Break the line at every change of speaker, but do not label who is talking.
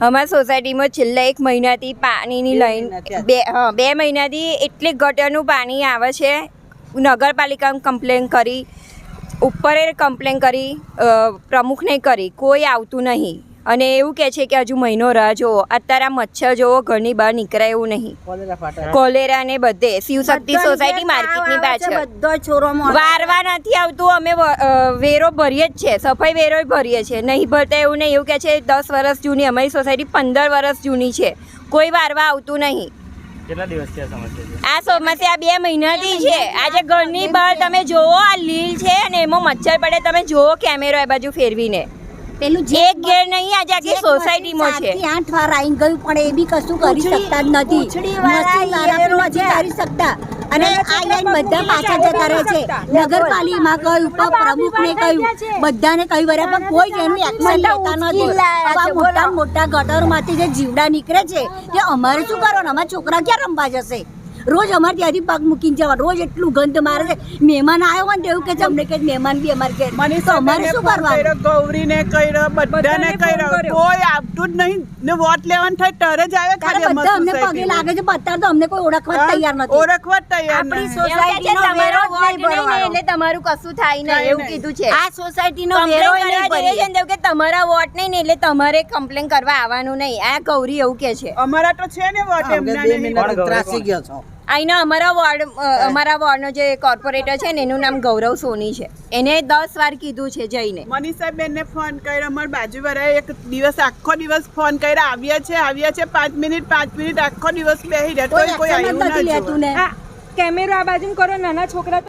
અમારી સોસાયટીમાં છેલ્લા એક મહિનાથી પાણીની લાઈન બે હા બે મહિનાથી એટલી ગટરનું પાણી આવે છે. નગરપાલિકામાં કમ્પ્લેન કરી ઉપરે કમ્પ્લેન કરી પ્રમુખને કરી કોઈ આવતું નહીં. અને એવું કહે છે કે હજુ મહિનો રાહ જોવો અત્યારે આ મચ્છર જોવો ઘરની બહાર નીકળાય એવું નહીં. કોલેરા ને બધે. શિવશક્તિ સોસાયટી માર્કેટની પાછળ.
બધો ચોરોમાં
વારવા નથી આવતું અમે વેરો ભરીએ જ છે. સફાઈ વેરો ભરીએ છે નહીં ભરતા એવું નહીં. એવું કે છે દસ વર્ષ જૂની અમારી સોસાયટી પંદર વર્ષ જૂની છે. કોઈ વારવા આવતું નહીં.
કેટલા દિવસથી આ સમસ્યા છે?
આ સમસ્યા બે મહિનાથી છે. આજે ઘરની બહાર તમે જોવો આ લીલ છે અને એમાં મચ્છર પડે. તમે જોવો કેમેરો એ બાજુ ફેરવીને.
પેલું જે
એક ઘેર નહીં આજે આખી સોસાયટીમાં છે.
આઠ વાર આઈને ગયું પણ એ બી કશું કરી શકતા જ નથી. નથી કરી શકતા. અને આ લાઈન બધા પાછા જતા રહે છે. નગરપાલિકામાં કહ્યું પણ પ્રમુખને કહ્યું બધાને કહ્યું બરાબર પણ કોઈ એનું એક્શન લેતા નથી. આવા મોટા મોટા ગટરમાંથી જે જીવડા નીકળે છે તે અમારે શું કરવાનું? અમારા છોકરા ક્યાં રમવા જશે? રોજ અમારે ત્યાંથી પગ મૂકીને જવા. રોજ એટલું ગંધ મારે છે. મહેમાન આવ્યો હોય ને એવું કે છે અમને કે મહેમાન બી અમારે કે તો અમારે શું કરવાનું?
ગૌરીને કર્યો બધાને કર્યો. કોઈ આવતું જ નહીં. ને વોટ લેવાનું થાય ત્યારે જ આવે ખાલી
બધા અમને પગે લાગે છે પણ અત્યારે તો અમને કોઈ ઓળખવા તૈયાર નથી.
ઓળખવા તૈયાર
આપણી
સોસાયટી
સોસાયટીનો
તમારો
વેરો
વોટ
નહીં
એટલે તમારું કશું થાય નહીં એવું કીધું છે.
આ સોસાયટીનો
નો
વેરો નહીં
જઈએ છે ને કે તમારા વોટ નહીં ને એટલે તમારે કમ્પ્લેન કરવા આવવાનું નહીં. આ ગૌરી એવું કે છે.
અમારા તો છે ને વોટ એમના નહીં.
કોણ ગૌરવ કોણ?
અહીંનો અમારા વોર્ડ અમારા વોર્ડનો જે કોર્પોરેટર છે ને એનું નામ ગૌરવ સોની છે. એને દસ વાર કીધું છે જઈને.
મનીષાબેનને ફોન કર્યો. અમાર બાજુવાળાએ એક દિવસ આખો દિવસ ફોન કર્યા. આવ્યા છે આવ્યા છે. પાંચ મિનિટ પાંચ મિનિટ આખો દિવસ બેસી રહ્યા
કોઈ
કોઈ આવ્યું
નથી લેતું ને.
કેમેરો આ બાજુ કરો નાના છોકરા